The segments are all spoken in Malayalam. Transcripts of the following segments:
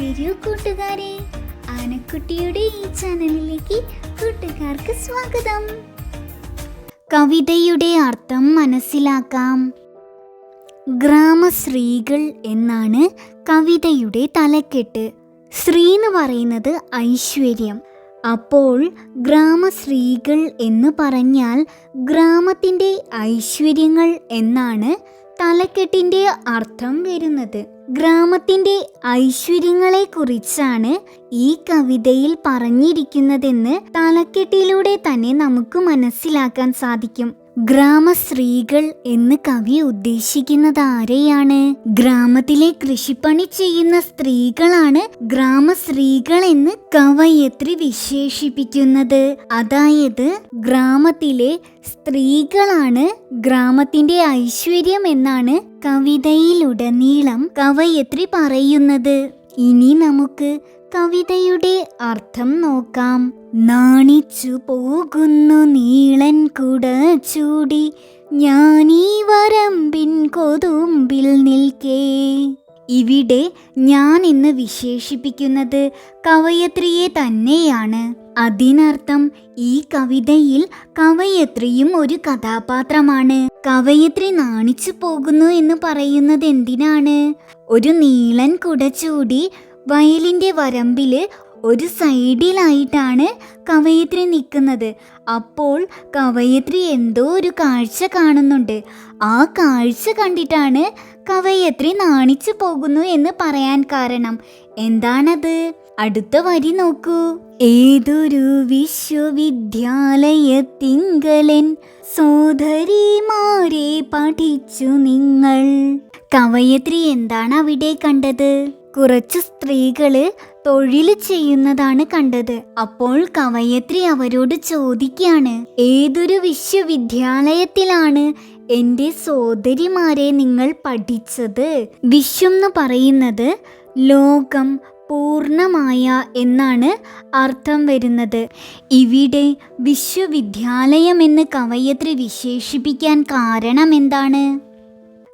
വരൂ കൂട്ടുകാരെ. ആനക്കുട്ടിയുടെ ഈ ചാനലിലേക്ക് കൂട്ടുകാർക്ക് സ്വാഗതം. കവിതയുടെ അർത്ഥം മനസ്സിലാക്കാം. ഗ്രാമശ്രീകൾ എന്നാണ് കവിതയുടെ തലക്കെട്ട്. ശ്രീ എന്ന് പറയുന്നത് ഐശ്വര്യം. അപ്പോൾ ഗ്രാമശ്രീകൾ എന്ന് പറഞ്ഞാൽ ഗ്രാമത്തിന്റെ ഐശ്വര്യങ്ങൾ എന്നാണ് തലക്കെട്ടിന്റെ അർത്ഥം വരുന്നത്. ഗ്രാമത്തിന്റെ ഐശ്വര്യങ്ങളെക്കുറിച്ചാണ് ഈ കവിതയിൽ പറഞ്ഞിരിക്കുന്നതെന്ന് തലക്കെട്ടിലൂടെ തന്നെ നമുക്ക് മനസ്സിലാക്കാൻ സാധിക്കും. ഗ്രാമസ്ത്രീകൾ എന്ന് കവി ഉദ്ദേശിക്കുന്നത് ആരെയാണ്? ഗ്രാമത്തിലെ കൃഷിപ്പണി ചെയ്യുന്ന സ്ത്രീകളാണ് ഗ്രാമസ്ത്രീകൾ എന്ന് കവയത്രി വിശേഷിപ്പിക്കുന്നത്. അതായത് ഗ്രാമത്തിലെ സ്ത്രീകളാണ് ഗ്രാമത്തിന്റെ ഐശ്വര്യം എന്നാണ് കവിതയിലുടനീളം കവയത്രി പറയുന്നത്. ഇനി നമുക്ക് കവിതയുടെ അർത്ഥം നോക്കാം. നാണിച്ചു പോകുന്നു നീളൻ കുട ചൂടി ഞാനീ വരമ്പിൻ കൊതുമ്പിൽ നിൽക്കേ. ഇവിടെ ഞാൻ ഇന്ന് വിശേഷിപ്പിക്കുന്നത് കവയത്രിയെ തന്നെയാണ്. അതിനർത്ഥം ഈ കവിതയിൽ കവയത്രിയും ഒരു കഥാപാത്രമാണ്. കവയത്രി നാണിച്ചു പോകുന്നു എന്ന് പറയുന്നത് എന്തിനാണ്? ഒരു നീളൻ കുട ചൂടി വരമ്പിൽ ഒരു സൈഡിലായിട്ടാണ് കവയിത്രി നിൽക്കുന്നത്. അപ്പോൾ കവയിത്രി എന്തോ ഒരു കാഴ്ച കാണുന്നുണ്ട്. ആ കാഴ്ച കണ്ടിട്ടാണ് കവയത്രി നാണിച്ചു പോകുന്നു എന്ന് പറയാൻ കാരണം. എന്താണത്? അടുത്ത വരി നോക്കൂ. ഏതൊരു വിശ്വവിദ്യാലയത്തിങ്കലൻ സോദരിമാരെ പഠിച്ചു നിങ്ങൾ. കവയത്രി എന്താണ് അവിടെ കണ്ടത്? കുറച്ച് സ്ത്രീകൾ തൊഴിൽ ചെയ്യുന്നതാണ് കണ്ടത്. അപ്പോൾ കവയത്രി അവരോട് ചോദിക്കുകയാണ് ഏതൊരു വിശ്വവിദ്യാലയത്തിലാണ് എന്റെ സോദരിമാരെ നിങ്ങൾ പഠിച്ചത്? വിശ്വം എന്ന് പറയുന്നത് ലോകം പൂർണമായ എന്നാണ് അർത്ഥം വരുന്നത്. ഇവിടെ വിശ്വവിദ്യാലയം എന്ന് കവയത്രി വിശേഷിപ്പിക്കാൻ കാരണം എന്താണ്?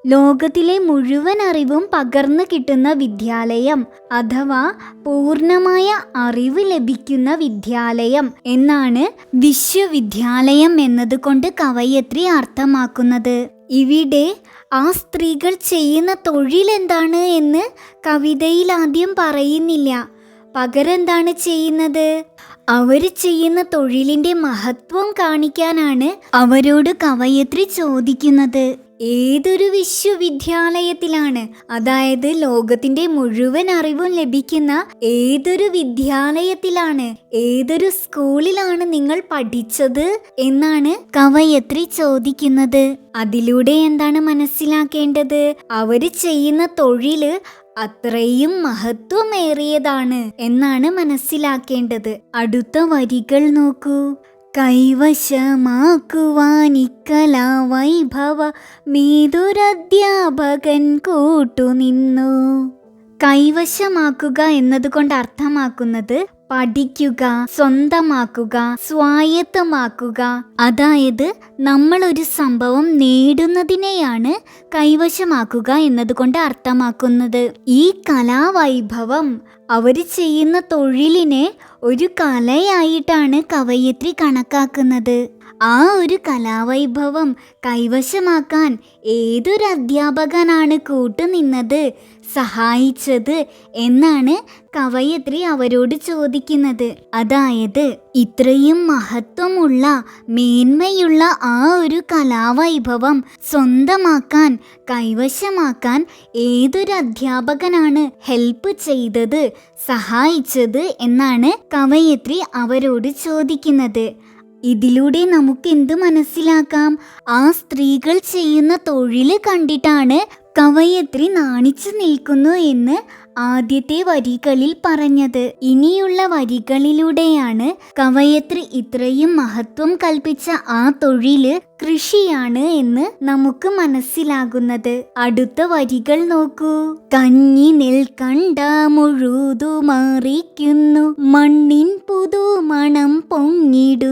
ലോകത്തിലെ മുഴുവൻ അറിവും പകർന്നു കിട്ടുന്ന വിദ്യാലയം അഥവാ പൂർണമായ അറിവ് ലഭിക്കുന്ന വിദ്യാലയം എന്നാണ് വിശ്വവിദ്യാലയം എന്നതുകൊണ്ട് കവയത്രി അർത്ഥമാക്കുന്നത്. ഇവിടെ ആ സ്ത്രീകൾ ചെയ്യുന്ന തൊഴിലെന്താണ് എന്ന് കവിതയിൽ ആദ്യം പറയുന്നില്ല. പകരെന്താണ് ചെയ്യുന്നത്? അവർ ചെയ്യുന്ന തൊഴിലിന്റെ മഹത്വം കാണിക്കാനാണ് അവരോട് കവയത്രി ചോദിക്കുന്നത്. ഏതൊരു വിശ്വവിദ്യാലയത്തിലാണ് അതായത് ലോകത്തിന്റെ മുഴുവൻ അറിവും ലഭിക്കുന്ന ഏതൊരു വിദ്യാലയത്തിലാണ് ഏതൊരു സ്കൂളിലാണ് നിങ്ങൾ പഠിച്ചത് എന്നാണ് കവയത്രി ചോദിക്കുന്നത്. അതിലൂടെ എന്താണ് മനസ്സിലാക്കേണ്ടത്? അവർ ചെയ്യുന്ന തൊഴിൽ അത്രയും മഹത്വമേറിയതാണ് എന്നാണ് മനസ്സിലാക്കേണ്ടത്. അടുത്ത വരികൾ നോക്കൂ. കൈവശമാക്കുവാനിക്കലാ വൈഭവ മീതുരധ്യാപകൻ കൂട്ടുനിന്നു. കൈവശമാക്കുക എന്നതുകൊണ്ട് അർത്ഥമാക്കുന്നത് പഠിക്കുക സ്വന്തമാക്കുക സ്വായത്തമാക്കുക. അതായത് നമ്മൾ ഒരു സംഭവം നേടുന്നതിനെയാണ് കൈവശമാക്കുക എന്നതുകൊണ്ട് അർത്ഥമാക്കുന്നത്. ഈ കലാവൈഭവം അവർ ചെയ്യുന്ന തൊഴിലിനെ ഒരു കലയായിട്ടാണ് കവയിത്രി കണക്കാക്കുന്നത്. ആ ഒരു കലാവൈഭവം കൈവശമാക്കാൻ ഏതൊരു അധ്യാപകനാണ് കൂട്ടുനിന്നത് സഹായിച്ചത് എന്നാണ് കവയത്രി അവരോട് ചോദിക്കുന്നത് അതായത് ഇത്രയും മഹത്വമുള്ള മേന്മയുള്ള ആ ഒരു കലാവൈഭവം സ്വന്തമാക്കാൻ കൈവശമാക്കാൻ ഏതൊരു അധ്യാപകനാണ് ഹെൽപ്പ് ചെയ്തത് സഹായിച്ചത് എന്നാണ് കവയത്രി അവരോട് ചോദിക്കുന്നത്. ഇതിലൂടെ നമുക്ക് എന്ത് മനസ്സിലാക്കാം? ആ സ്ത്രീകൾ ചെയ്യുന്ന തൊഴിൽ കണ്ടിട്ടാണ് കവയത്രി നാണിച്ചു നിൽക്കുന്നു എന്ന് ആദ്യത്തെ വരികളിൽ പറഞ്ഞത് ഇനിയുള്ള വരികളിലൂടെയാണ്. കവയത്രി ഇത്രയും മഹത്വം കൽപ്പിച്ച ആ തൊഴിൽ കൃഷിയാണ് എന്ന് നമുക്ക് മനസ്സിലാകുന്നത്. അടുത്ത വരികൾ നോക്കൂ. കഞ്ഞി നെൽക്കണ്ട മുഴുതു മാറിക്കുന്നു മണ്ണിൻ പുതു മണം എന്ന്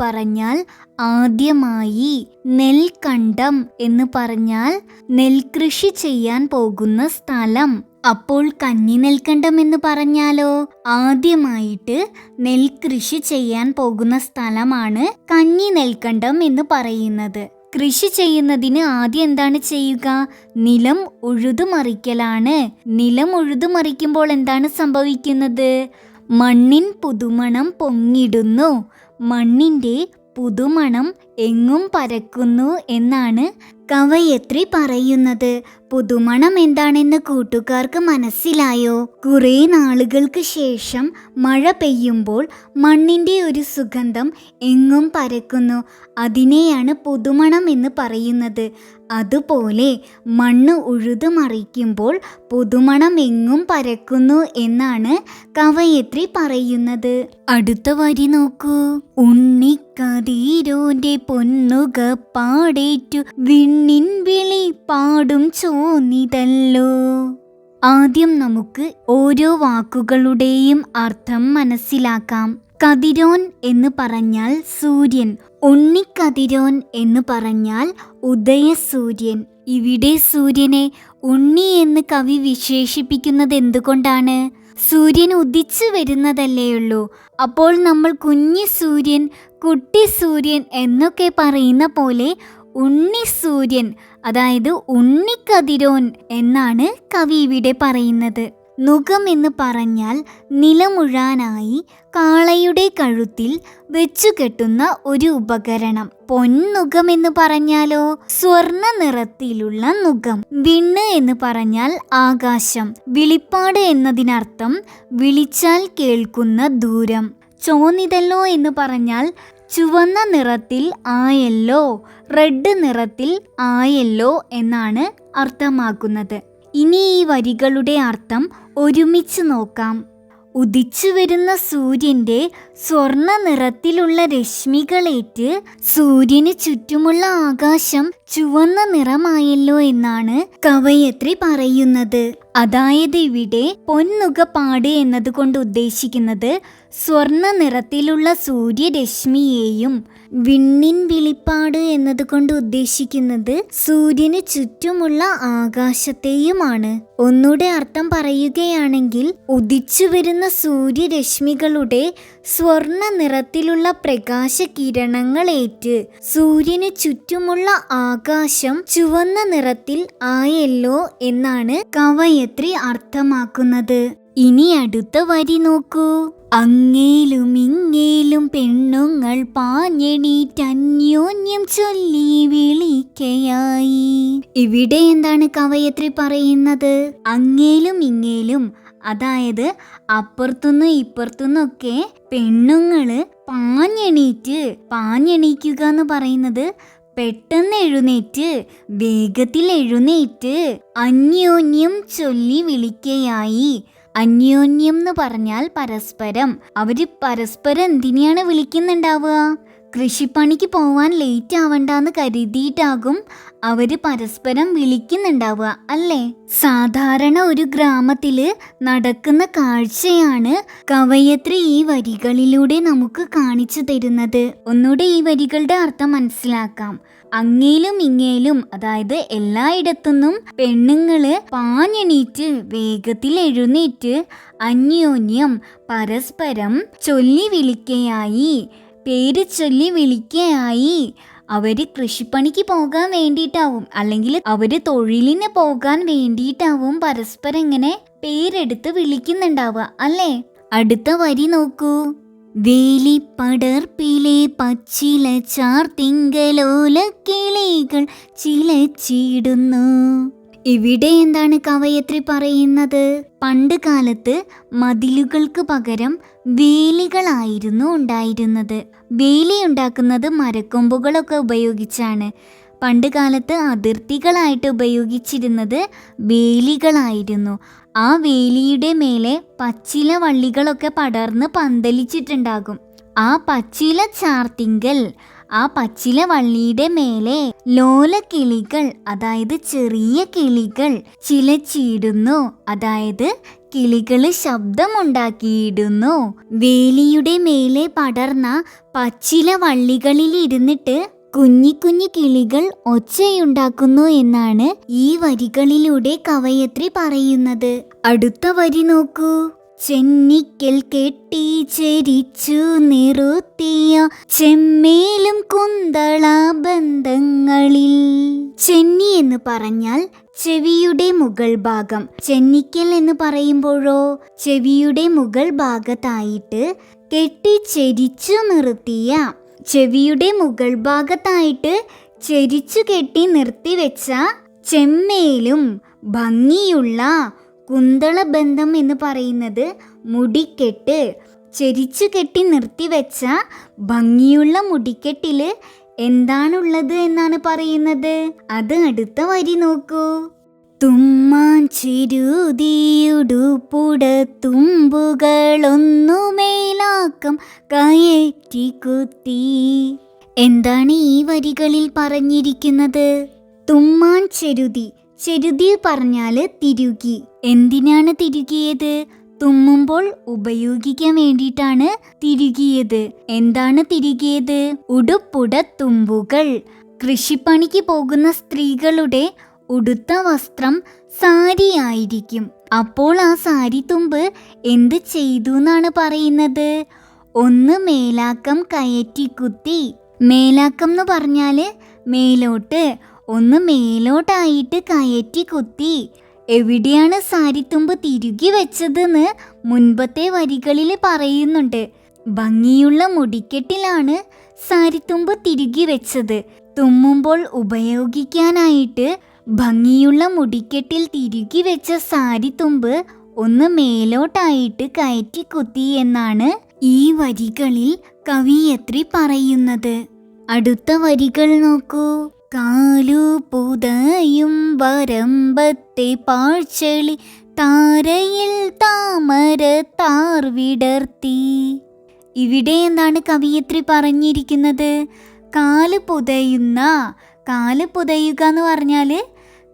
പറഞ്ഞാൽ ആദ്യമായി നെൽക്കണ്ടം എന്ന് പറഞ്ഞാൽ നെൽകൃഷി ചെയ്യാൻ പോകുന്ന സ്ഥലം. അപ്പോൾ കന്നി നെൽക്കണ്ടം എന്ന് പറഞ്ഞാലോ? ആദ്യമായിട്ട് നെൽകൃഷി ചെയ്യാൻ പോകുന്ന സ്ഥലമാണ് കന്നി നെൽക്കണ്ടം എന്ന് പറയുന്നത്. കൃഷി ചെയ്യുന്നതിന് ആദ്യം എന്താണ് ചെയ്യുക? നിലം ഉഴുതുമറിക്കലാണ് നിലം ഉഴുതുമറിക്കുമ്പോൾ എന്താണ് സംഭവിക്കുന്നത്? മണ്ണിൻ പുതുമണം പൊങ്ങിടുന്നു. മണ്ണിന്റെ പുതുമണം എങ്ങും പരക്കുന്നു എന്നാണ് കവയത്രി പറയുന്നത്. പുതുമണം എന്താണെന്ന് കൂട്ടുകാർക്ക് മനസ്സിലായോ? കുറേ നാളുകൾക്ക് ശേഷം മഴ പെയ്യുമ്പോൾ മണ്ണിന്റെ ഒരു സുഗന്ധം എങ്ങും പരക്കുന്നു. അതിനെയാണ് പുതുമണം എന്ന് പറയുന്നത്. അതുപോലെ മണ്ണ് ഉഴുതു മറിക്കുമ്പോൾ പുതുമണം എങ്ങും പരക്കുന്നു എന്നാണ് കവയത്രി പറയുന്നത്. അടുത്ത വരി നോക്കൂ. ഉണ്ണിക്കതീരോന്റെ പൊന്നുക പാടേറ്റു വിണ്ണിൻ വിളി പാടും ചോന്നിതല്ലോ ആദ്യം നമുക്ക് ഓരോ വാക്കുകളുടെയും അർത്ഥം മനസ്സിലാക്കാം. കതിരോൻ എന്ന് പറഞ്ഞാൽ സൂര്യൻ. ഉണ്ണിക്കതിരോൻ എന്ന് പറഞ്ഞാൽ ഉദയസൂര്യൻ. ഇവിടെ സൂര്യനെ ഉണ്ണി എന്ന് കവി വിശേഷിപ്പിക്കുന്നത് എന്തുകൊണ്ടാണ്? സൂര്യൻ ഉദിച്ചു വരുന്നതല്ലേയുള്ളൂ അപ്പോൾ നമ്മൾ കുഞ്ഞി സൂര്യൻ കുട്ടി സൂര്യൻ എന്നൊക്കെ പറയുന്ന പോലെ ഉണ്ണി സൂര്യൻ അതായത് ഉണ്ണിക്കതിരോൻ എന്നാണ് കവി ഇവിടെ പറയുന്നത്. നുകം എന്ന് പറഞ്ഞാൽ നിലമുഴാനായി കാളയുടെ കഴുത്തിൽ വെച്ചു കെട്ടുന്ന ഒരു ഉപകരണം. പൊൻനുകം എന്ന് പറഞ്ഞാലോ? സ്വർണ നിറത്തിലുള്ള നുഖം. വിണ്ണ് എന്ന് പറഞ്ഞാൽ ആകാശം. വിളിപ്പാട് എന്നതിനർത്ഥം വിളിച്ചാൽ കേൾക്കുന്ന ദൂരം. ചോന്നിതല്ലോ എന്ന് പറഞ്ഞാൽ ചുവന്ന നിറത്തിൽ ആയല്ലോ റെഡ് നിറത്തിൽ ആയല്ലോ എന്നാണ് അർത്ഥമാക്കുന്നത്. ഇനി ഈ വരികളുടെ അർത്ഥം ഒരുമിച്ച് നോക്കാം. ഉദിച്ചു വരുന്ന സൂര്യന്റെ സ്വർണ നിറത്തിലുള്ള രശ്മികളേറ്റ് സൂര്യന് ചുറ്റുമുള്ള ആകാശം ചുവന്ന നിറമായല്ലോ എന്നാണ് കവയത്രി പറയുന്നത്. അതായത് ഇവിടെ പൊന്നുകപ്പാട് എന്നതുകൊണ്ട് ഉദ്ദേശിക്കുന്നത് സ്വർണ നിറത്തിലുള്ള സൂര്യരശ്മിയെയും വിണ്ണിൻ വിളിപ്പാട് എന്നതുകൊണ്ട് ഉദ്ദേശിക്കുന്നത് സൂര്യന് ചുറ്റുമുള്ള ആകാശത്തെയുമാണ്. ഒന്നുകൂടെ അർത്ഥം പറയുകയാണെങ്കിൽ ഉദിച്ചു വരുന്ന സൂര്യരശ്മികളുടെ സ്വർണ നിറത്തിലുള്ള പ്രകാശ കിരണങ്ങളേറ്റ് സൂര്യന് ചുറ്റുമുള്ള ആകാശം ചുവന്ന നിറത്തിൽ ആയല്ലോ എന്നാണ് കവയത്രി അർത്ഥമാക്കുന്നത്. ഇനി അടുത്ത വരി നോക്കൂ. അങ്ങേലും ഇങ്ങേലും പെണ്ണുങ്ങൾ പാഞ്ഞെണീറ്റന്യോന്യം ചൊല്ലി വിളിക്കയായി. ഇവിടെ എന്താണ് കവയത്രി പറയുന്നത്? അങ്ങേലും ഇങ്ങേലും അതായത് അപ്പുറത്തുനിന്നും ഇപ്പുറത്തുനിന്നൊക്കെ പെണ്ണുങ്ങൾ പാഞ്ഞെണീറ്റ് പാഞ്ഞെണീക്കുക എന്ന് പറയുന്നത് പെട്ടെന്ന് എഴുന്നേറ്റ് വേഗത്തിൽ എഴുന്നേറ്റ് അന്യോന്യം ചൊല്ലി വിളിക്കയായി. അന്യോന്യം എന്ന് പറഞ്ഞാൽ പരസ്പരം. അവർ പരസ്പരം എന്തിനെയാണ് വിളിക്കുന്നുണ്ടാവുക? കൃഷിപ്പണിക്ക് പോവാൻ ലേറ്റ് ആവണ്ടെന്ന് കരുതിയിട്ടാകും അവർ പരസ്പരം വിളിക്കുന്നുണ്ടാവുക അല്ലേ? സാധാരണ ഒരു ഗ്രാമത്തിൽ നടക്കുന്ന കാഴ്ചയാണ് കവയത്രി ഈ വരികളിലൂടെ നമുക്ക് കാണിച്ചു തരുന്നത്. ഒന്നുകൂടെ ഈ വരികളുടെ അർത്ഥം മനസ്സിലാക്കാം. അങ്ങേലും ഇങ്ങേലും അതായത് എല്ലായിടത്തുനിന്നും പെണ്ണുങ്ങൾ പാഞ്ഞെണീറ്റ് വേഗത്തിൽ എഴുന്നേറ്റ് അന്യോന്യം പരസ്പരം ചൊല്ലി വിളിക്കയായി പേര് ചൊല്ലി വിളിക്കയായി. അവർ കൃഷിപ്പണിക്ക് പോകാൻ വേണ്ടിയിട്ടാവും അല്ലെങ്കിൽ അവർ തൊഴിലിന് പോകാൻ വേണ്ടിയിട്ടാവും പരസ്പരം ഇങ്ങനെ പേരെടുത്ത് വിളിക്കുന്നുണ്ടാവുക അല്ലേ? അടുത്ത വരി നോക്കൂ. വേലിപ്പടർപ്പിലെ പച്ചില ചാർത്തിങ്കലോല കിളികൾ ചിലച്ചിടുന്നു. ഇവിടെ എന്താണ് കവയത്രി പറയുന്നത്? പണ്ട് കാലത്ത് മതിലുകൾക്ക് പകരം വേലികളായിരുന്നു ഉണ്ടായിരുന്നത്. വേലി ഉണ്ടാക്കുന്നത് മരക്കൊമ്പുകളൊക്കെ ഉപയോഗിച്ചാണ്. പണ്ട് കാലത്ത് അതിർത്തികളായിട്ട് ഉപയോഗിച്ചിരുന്നത് വേലികളായിരുന്നു. ആ വേലിയുടെ മേലെ പച്ചില വള്ളികളൊക്കെ പടർന്ന് പന്തലിച്ചിട്ടുണ്ടാകും. ആ പച്ചില ചാർത്തിങ്കൽ ആ പച്ചില വള്ളിയുടെ മേലെ ലോല കിളികൾ അതായത് ചെറിയ കിളികൾ ചിലച്ചിടുന്നു. അതായത് കിളികൾ ശബ്ദമുണ്ടാക്കിയിടുന്നു. വേലിയുടെ മേലെ പടർന്ന പച്ചില വള്ളികളിൽ ഇരുന്നിട്ട് കുഞ്ഞി കുഞ്ഞി കിളികൾ ഒച്ചയുണ്ടാക്കുന്നു എന്നാണ് ഈ വരികളിലൂടെ കവയത്രി പറയുന്നത്. അടുത്ത വരി നോക്കൂ. ചെന്നിക്കൽ കെട്ടി ചെരിച്ചു നിറുത്തിയ ചെമ്മേലും കുന്തള ബന്ധങ്ങളിൽ. ചെന്നി എന്ന് പറഞ്ഞാൽ ചെവിയുടെ മുകൾ ഭാഗം. ചെന്നിക്കൽ എന്ന് പറയുമ്പോഴോ ചെവിയുടെ മുകൾ ഭാഗത്തായിട്ട് കെട്ടിച്ചെരിച്ചു നിർത്തിയ ചെവിയുടെ മുകൾ ഭാഗത്തായിട്ട് ചെരിച്ചു കെട്ടി നിർത്തിവെച്ച ചെമ്മേലും ഭംഗിയുള്ള കുന്തളബന്ധം എന്ന് പറയുന്നത് മുടിക്കെട്ട്. ചെരിച്ചു കെട്ടി നിർത്തിവെച്ച ഭംഗിയുള്ള മുടിക്കെട്ടിൽ എന്താണുള്ളത് എന്നാണ് പറയുന്നത്? അത് അടുത്ത വരി നോക്കൂ. തുമ്മാൻ ചിരുതിയുടുപ്പുട തുമ്പുകളൊന്നുമേലാക്കം കയറ്റി കുത്തി. എന്താണ് ഈ വരികളിൽ പറഞ്ഞിരിക്കുന്നത്? തുമ്മാൻ ചെരുതി. ചെരുതി പറഞ്ഞാൽ തിരുകി. എന്തിനാണ് തിരുകിയത്? തുമ്മുമ്പോൾ ഉപയോഗിക്കാൻ വേണ്ടിയിട്ടാണ് തിരുകിയത്. എന്താണ് തിരുകിയത്? ഉടുപ്പുട തുമ്പുകൾ കൃഷിപ്പണിക്ക് പോകുന്ന സ്ത്രീകളുടെ ഉടുത്ത വസ്ത്രം സാരിയായിരിക്കും. അപ്പോൾ ആ സാരി തുമ്പ് എന്ത് ചെയ്തു എന്നാണ് പറയുന്നത്? ഒന്ന് മേലാക്കം കയറ്റി കുത്തി. മേലാക്കം എന്ന് പറഞ്ഞാൽ മേലോട്ട്. ഒന്ന് മേലോട്ടായിട്ട് കയറ്റി കുത്തി. എവിടെയാണ് സാരിത്തുമ്പ് തിരുകി വെച്ചതെന്ന് മുൻപത്തെ വരികളിൽ പറയുന്നുണ്ട്. ഭംഗിയുള്ള മുടിക്കെട്ടിലാണ് സാരിത്തുമ്പ് തിരുകി വെച്ചത്. തുമ്മുമ്പോൾ ഉപയോഗിക്കാനായിട്ട് ഭംഗിയുള്ള മുടിക്കെട്ടിൽ തിരുകി വെച്ച സാരി തുമ്പ് ഒന്ന് മേലോട്ടായിട്ട് കയറ്റി കുത്തി എന്നാണ് ഈ വരികളിൽ കവിയത്രി പറയുന്നത്. അടുത്ത വരികൾ നോക്കൂ. കാലു പുതയും വരമ്പത്തെ പാഴ്ചെളി താരയിൽ താമര താർ വിടർത്തി. ഇവിടെ എന്താണ് കവിയത്രി പറഞ്ഞിരിക്കുന്നത്? കാൽ പുതയുന്ന കാൽ പുതയുക എന്ന് പറഞ്ഞാൽ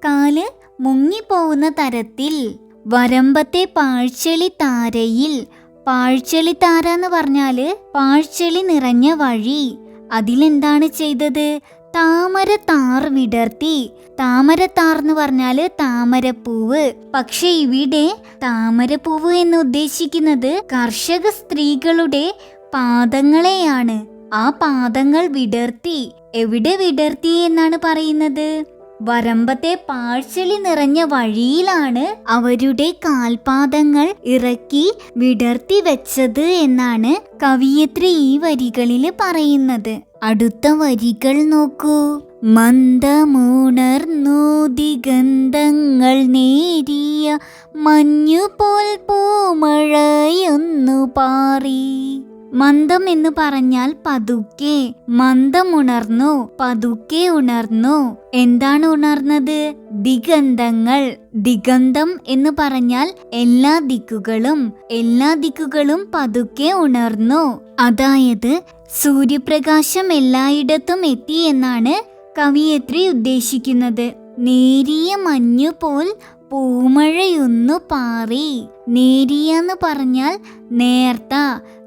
കാൽ മുങ്ങിപ്പോവുന്ന തരത്തിൽ വരമ്പത്തെ പാഴ്ചെളി താരയിൽ. പാഴ്ചെളി താര എന്ന് പറഞ്ഞാൽ പാഴ്ചെളി നിറഞ്ഞ വഴി. അതിലെന്താണ് ചെയ്തത്? താമര താർ വിടർത്തി. താമര താർ എന്ന് പറഞ്ഞാൽ താമരപ്പൂവ്. പക്ഷെ ഇവിടെ താമരപ്പൂവ് എന്ന് ഉദ്ദേശിക്കുന്നത് കർഷക സ്ത്രീകളുടെ പാദങ്ങളെയാണ്. ആ പാദങ്ങൾ വിടർത്തി. എവിടെ വിടർത്തി എന്നാണ് പറയുന്നത്? വരമ്പത്തെ പാഴ്ചളി നിറഞ്ഞ വഴിയിലാണ് അവരുടെ കാൽപാദങ്ങൾ ഇറക്കി വിടർത്തി വെച്ചത് എന്നാണ് കവിയത്രി ഈ വരികളിൽ പറയുന്നത്. അടുത്ത വരികൾ നോക്കൂ. മന്ദമുണർന്നു ദിഗന്ധങ്ങൾ നേരിയ മഞ്ഞുപോൽ പൂമഴയൊന്നു പാറി. മന്ദം എന്ന് പറഞ്ഞാൽ പതുക്കെ. മന്ദമുണർന്നു പതുക്കെ ഉണർന്നു. എന്താണ് ഉണർന്നത്? ദിഗന്ധങ്ങൾ. ദിഗന്ധം എന്ന് പറഞ്ഞാൽ എല്ലാ ദിക്കുകളും. എല്ലാ ദിക്കുകളും പതുക്കെ ഉണർന്നു. അതായത് സൂര്യപ്രകാശം എല്ലായിടത്തും എത്തി എന്നാണ് കവിയത്രി ഉദ്ദേശിക്കുന്നത്. നേരിയ മഞ്ഞുപോൽ പൂമഴയൊന്നു പാറി. നേരിയെന്ന് പറഞ്ഞാൽ നേർത്ത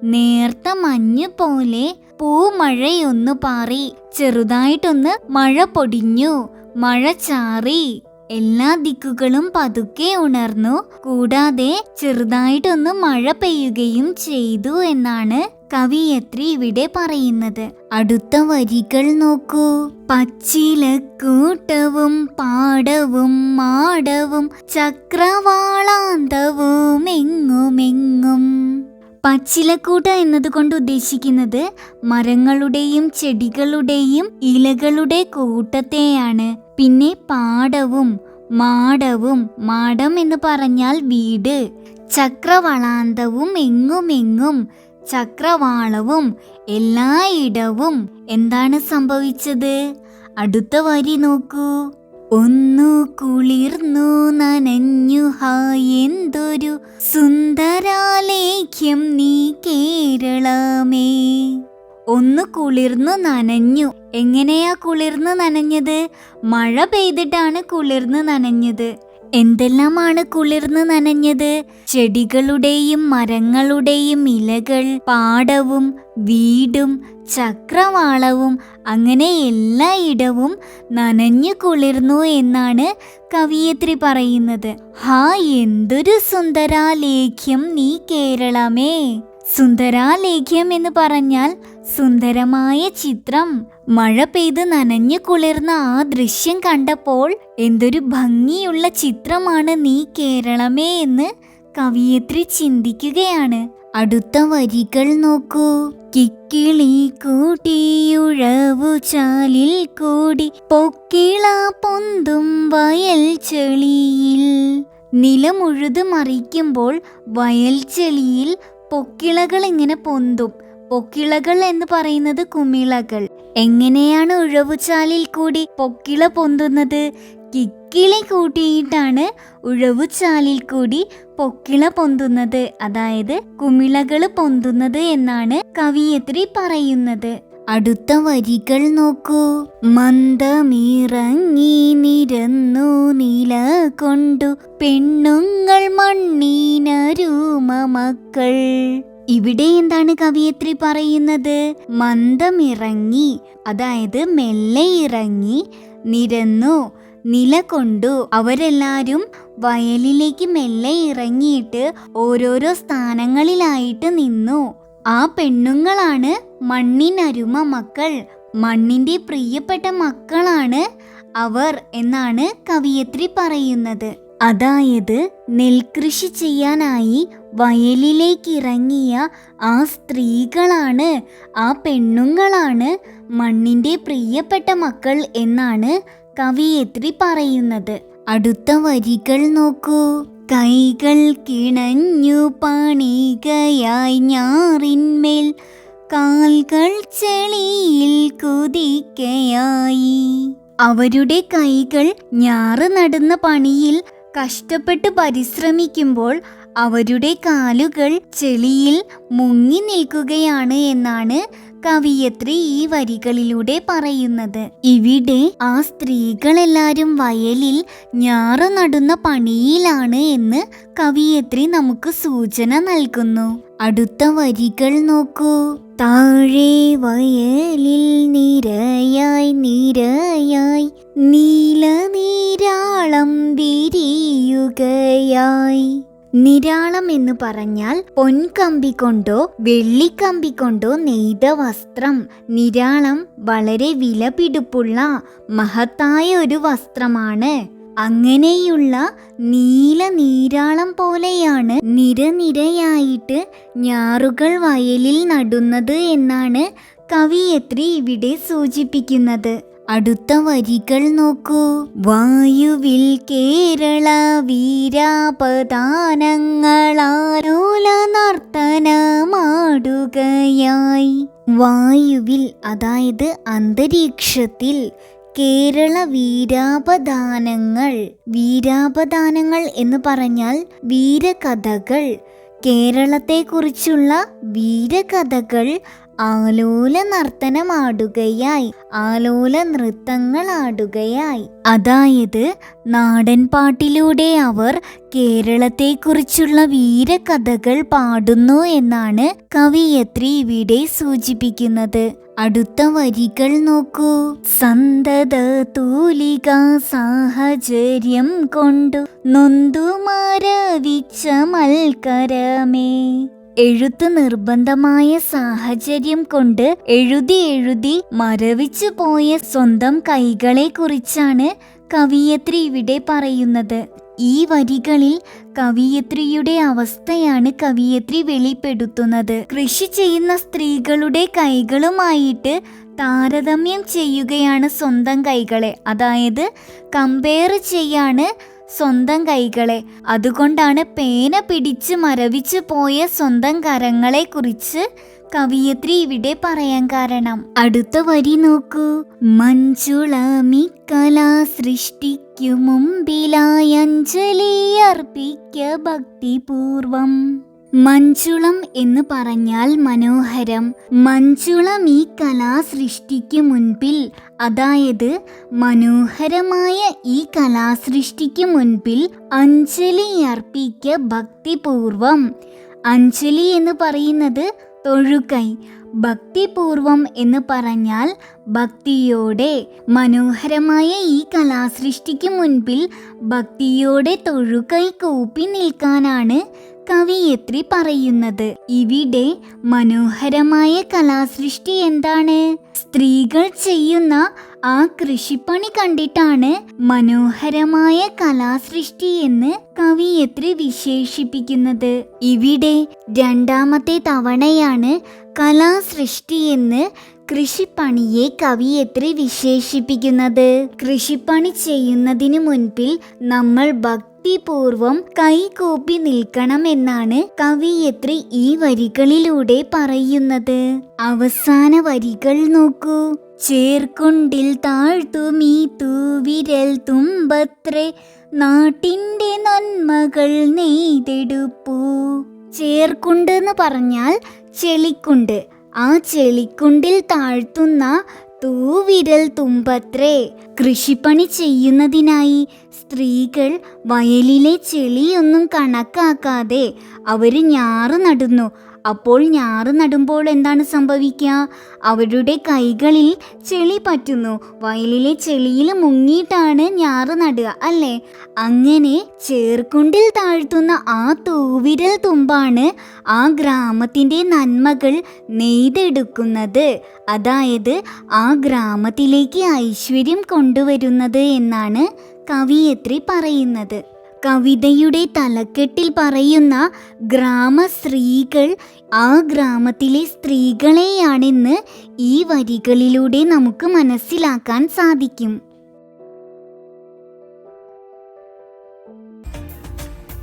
നേർത്ത മഞ്ഞ് പോലെ പൂമഴയൊന്നു പാറി. ചെറുതായിട്ടൊന്ന് മഴ പൊടിഞ്ഞു മഴ ചാറി. എല്ലാ ദിക്കുകളും പതുക്കെ ഉണർന്നു. കൂടാതെ ചെറുതായിട്ടൊന്ന് മഴ പെയ്യുകയും ചെയ്തു എന്നാണ് കവിയത്രി ഇവിടെ പറയുന്നത്. അടുത്ത വരികൾ നോക്കൂ. പച്ചിലക്കൂട്ടവും പാടവും മാടവും ചക്രവാളാന്തവും എങ്ങുമെങ്ങും. പച്ചിലക്കൂട്ട എന്നതുകൊണ്ട് ഉദ്ദേശിക്കുന്നത് മരങ്ങളുടെയും ചെടികളുടെയും ഇലകളുടെ കൂട്ടത്തെയാണ്. പിന്നെ പാടവും മാടവും മാടം എന്ന് പറഞ്ഞാൽ വീട്. ചക്രവളാന്തവും എങ്ങുമെങ്ങും ചക്രവാളവും എല്ലായിടവും എന്താണ് സംഭവിച്ചത്? അടുത്ത വരി നോക്കൂ. ഒന്നു കുളിർന്നു നനഞ്ഞു എന്തൊരു സുന്ദരാലേഖ്യം നീ കേരളമേ. ഒന്ന് കുളിർന്നു നനഞ്ഞു. എങ്ങനെയാ കുളിർന്നു നനഞ്ഞത്? മഴ പെയ്തിട്ടാണ് കുളിർന്നു നനഞ്ഞത്. എന്തെല്ലാമാണ് കുളിർന്ന് നനഞ്ഞത്? ചെടികളുടെയും മരങ്ങളുടെയും ഇലകൾ പാടവും വീടും ചക്രവാളവും അങ്ങനെ എല്ലാ ഇടവും നനഞ്ഞു കുളിർന്നു എന്നാണ് കവിയത്രി പറയുന്നത്. ഹാ എന്തൊരു സുന്ദരാലേഖ്യം നീ കേരളമേ. സുന്ദരാലേഖ്യം എന്ന് പറഞ്ഞാൽ സുന്ദരമായ ചിത്രം. മഴ പെയ്ത് നനഞ്ഞു കുളിർന്ന ആ ദൃശ്യം കണ്ടപ്പോൾ എന്തൊരു ഭംഗിയുള്ള ചിത്രമാണ് നീ കേരളമേ എന്ന് കവിയത്രി ചിന്തിക്കുകയാണ്. അടുത്ത വരികൾ നോക്കൂ. കിക്കിളി കൂട്ടിയുഴവു ചാലിൽ കൂടി പൊക്കിള പൊന്തും വയൽ ചെളിയിൽ. നിലമുഴുത് മറിക്കുമ്പോൾ വയൽ ചെളിയിൽ പൊക്കിളകൾ ഇങ്ങനെ പൊന്തും. പൊക്കിളകൾ എന്ന് പറയുന്നത് കുമിളകൾ. എങ്ങനെയാണ് ഉഴവുചാലിൽ കൂടി പൊക്കിള പൊന്തുന്നത്? കിക്കിളി കൂട്ടിയിട്ടാണ് ഉഴവുചാലിൽ കൂടി പൊക്കിള പൊന്തുന്നത്. അതായത് കുമിളകൾ പൊന്തുന്നത് എന്നാണ് കവിയത്രി പറയുന്നത്. അടുത്ത വരികൾ നോക്കൂ. മന്ദമിറങ്ങി നിരന്നു നില കൊണ്ടു പെണ്ണുങ്ങൾ മണ്ണീനരൂമ മക്കൾ. ഇവിടെ എന്താണ് കവിയത്രി പറയുന്നത്? മന്ദമിറങ്ങി അതായത് മെല്ലെ ഇറങ്ങി നിരന്നു നിലകൊണ്ടു അവരെല്ലാരും വയലിലേക്ക് മെല്ലെ ഇറങ്ങിയിട്ട് ഓരോരോ സ്ഥാനങ്ങളിലായിട്ട് നിന്നു. ആ പെണ്ണുങ്ങളാണ് മണ്ണിനരുമ മക്കൾ. മണ്ണിന്റെ പ്രിയപ്പെട്ട മക്കളാണ് അവർ എന്നാണ് കവിയത്രി പറയുന്നത്. അതായത് നെൽകൃഷി ചെയ്യാനായി വയലിലേക്ക് ഇറങ്ങിയ ആ സ്ത്രീകളാണ് ആ പെണ്ണുങ്ങളാണ് മണ്ണിന്റെ പ്രിയപ്പെട്ട മക്കൾ എന്നാണ് കവിയത്രി പറയുന്നത്. അടുത്ത വരികൾ നോക്കൂ. കൈകൾ കിണഞ്ഞു പണികയായി ഞാറിന്മേൽ കാൽകൾ ചെളിയിൽ കുതിക്കയായി. അവരുടെ കൈകൾ ഞാറ് നടുന്ന പണിയിൽ കഷ്ടപ്പെട്ട് പരിശ്രമിക്കുമ്പോൾ അവരുടെ കാലുകൾ ചെളിയിൽ മുങ്ങി നിൽക്കുകയാണ് എന്നാണ് കവിയത്രി ഈ വരികളിലൂടെ പറയുന്നത്. ഇവിടെ ആ സ്ത്രീകളെല്ലാരും വയലിൽ ഞാറ് നടുന്ന പണിയിലാണ് എന്ന് കവിയത്രി നമുക്ക് സൂചന നൽകുന്നു. അടുത്ത വരികൾ നോക്കൂ. താഴെ വയലിൽ നിരയായി നിരയായി നീല നീരാളം വിരിയുകയായി. നിരാളം എന്ന് പറഞ്ഞാൽ പൊൻകമ്പി കൊണ്ടോ വെള്ളിക്കമ്പി കൊണ്ടോ നെയ്ത വസ്ത്രം നിരാളം വളരെ വിലപിടിപ്പുള്ള മഹത്തായ ഒരു വസ്ത്രമാണ്. അങ്ങനെയുള്ള നീല നീരാളം പോലെയാണ് നിരനിരയായിട്ട് ഞാറുകൾ വയലിൽ നടുന്നത് എന്നാണ് കവിയത്രി ഇവിടെ സൂചിപ്പിക്കുന്നത്. അടുത്ത വരികൾ നോക്കൂ. വായുവിൽ കേരള വീരാപദാനങ്ങളാരോല നർത്തനമാടുകയായി വായുവിൽ അതായത് അന്തരീക്ഷത്തിൽ കേരള വീരാപദാനങ്ങൾ. വീരാപദാനങ്ങൾ എന്ന് പറഞ്ഞാൽ വീരകഥകൾ. കേരളത്തെക്കുറിച്ചുള്ള വീരകഥകൾ ആലോല നർത്തനമാടുകയായി ആലോല നൃത്തങ്ങളാടുകയായി. അതായത് നാടൻ പാട്ടിലൂടെ അവർ കേരളത്തെക്കുറിച്ചുള്ള വീരകഥകൾ പാടുന്നു എന്നാണ് കവിയത്രി ഇവിടെ സൂചിപ്പിക്കുന്നത്. അടുത്ത വരികൾ നോക്കൂ. സന്തത തൂലിക സാഹചര്യം കൊണ്ടു നൊന്തുമാരവിച്ച മൽക്കരമേ. എഴുത്ത് നിർബന്ധമായ സാഹചര്യം കൊണ്ട് എഴുതി എഴുതി മരവിച്ചു പോയ സ്വന്തം കൈകളെ കുറിച്ചാണ് കവിയത്രി ഇവിടെ പറയുന്നത്. ഈ വരികളിൽ കവിയത്രിയുടെ അവസ്ഥയാണ് കവിയത്രി വെളിപ്പെടുത്തുന്നത്. കൃഷി ചെയ്യുന്ന സ്ത്രീകളുടെ കൈകളുമായിട്ട് താരതമ്യം ചെയ്യുകയാണ് സ്വന്തം കൈകളെ. അതായത് കമ്പയർ ചെയ്യാണ് സ്വന്തം കൈകളെ. അതുകൊണ്ടാണ് പേന പിടിച്ച് മരവിച്ചു പോയ സ്വന്തം കരങ്ങളെ കുറിച്ച് കവിയത്രി ഇവിടെ പറയാൻ കാരണം. അടുത്ത വരി നോക്കൂ. മഞ്ജുളമി കലാ സൃഷ്ടിക്കു മുമ്പിലായി അഞ്ജലി അർപ്പിക്ക ഭക്തിപൂർവം. മഞ്ചുളം എന്ന് പറഞ്ഞാൽ മനോഹരം. മഞ്ചുളം ഈ കലാസൃഷ്ടിക്ക് മുൻപിൽ അതായത് മനോഹരമായ ഈ കലാസൃഷ്ടിക്ക് മുൻപിൽ അഞ്ജലി അർപ്പിക്ക ഭക്തിപൂർവം. അഞ്ജലി എന്ന് പറയുന്നത് തൊഴുകൈ ഭക്തിപൂർവം എന്ന് പറഞ്ഞാൽ ഭക്തിയോടെ. മനോഹരമായ ഈ കലാസൃഷ്ടിക്ക് മുൻപിൽ ഭക്തിയോടെ തൊഴുകൈ കൂപ്പി നിൽക്കാനാണ് കവിയത്രി പറയുന്നത്. ഇവിടെ മനോഹരമായ കലാസൃഷ്ടി എന്താണ്? സ്ത്രീകൾ ചെയ്യുന്ന ആ കൃഷിപ്പണി കണ്ടിട്ടാണ് മനോഹരമായ കലാസൃഷ്ടി എന്ന് കവിയത്രി വിശേഷിപ്പിക്കുന്നത്. ഇവിടെ രണ്ടാമത്തെ തവണയാണ് കലാസൃഷ്ടി എന്ന് കൃഷിപ്പണിയെ കവിയത്രി വിശേഷിപ്പിക്കുന്നത്. കൃഷിപ്പണി ചെയ്യുന്നതിന് മുൻപിൽ നമ്മൾ ഭക്തിപൂർവം കൈകൂപ്പി നിൽക്കണമെന്നാണ് കവിയത്രി ഈ വരികളിലൂടെ പറയുന്നത്. അവസാന വരികൾ നോക്കൂ. ചേർക്കുണ്ടിൽ താഴ്ത്തുമീ തൂവിരൽ തുമ്പത്രേ നാട്ടിന്റെ നന്മകൾ നെയ്തെടുപ്പൂ. ചേർക്കുണ്ട് എന്ന് പറഞ്ഞാൽ ചെളിക്കുണ്ട്. ആ ചെളിക്കുണ്ടിൽ താഴ്ത്തുന്ന തൂവിരൽ തുമ്പത്രേ കൃഷിപ്പണി ചെയ്യുന്നതിനായി സ്ത്രീകൾ വയലിലെ ചെളിയൊന്നും കണക്കാക്കാതെ അവർ ഞാറ് നടുന്നു. അപ്പോൾ ഞാറ് നടുമ്പോൾ എന്താണ് സംഭവിക്കുക? അവരുടെ കൈകളിൽ ചെളി പറ്റുന്നു. വയലിലെ ചെളിയിൽ മുങ്ങിയിട്ടാണ് ഞാറ് നടുക അല്ലേ? അങ്ങനെ ചേർക്കുണ്ടിൽ താഴ്ത്തുന്ന ആ തൂവിരൽ തുമ്പാണ് ആ ഗ്രാമത്തിന്റെ നന്മകൾ നെയ്തെടുക്കുന്നത്. അതായത് ആ ഗ്രാമത്തിലേക്ക് ഐശ്വര്യം കൊണ്ടുവരുന്നത് എന്നാണ് കവിയത്രി പറയുന്നത്. കവിതയുടെ തലക്കെട്ടിൽ പറയുന്ന ഗ്രാമ സ്ത്രീകൾ ആ ഗ്രാമത്തിലെ സ്ത്രീകളെയാണെന്ന് ഈ വരികളിലൂടെ നമുക്ക് മനസ്സിലാക്കാൻ സാധിക്കും.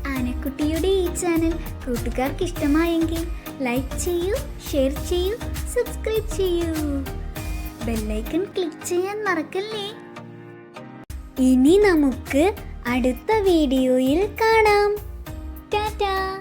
ആനക്കുട്ടിയുടെ ഈ ചാനൽ കൂട്ടുകാർക്ക് ഇഷ്ടമായെങ്കിൽ ലൈക്ക് ചെയ്യൂ ഷെയർ ചെയ്യൂ സബ്സ്ക്രൈബ് ചെയ്യൂ. ബെല്ലൈക്കൺ ക്ലിക്ക് ചെയ്യാൻ മറക്കല്ലേ? ഇനി നമുക്ക് അടുത്ത വീഡിയോയിൽ കാണാം. ടാറ്റാ.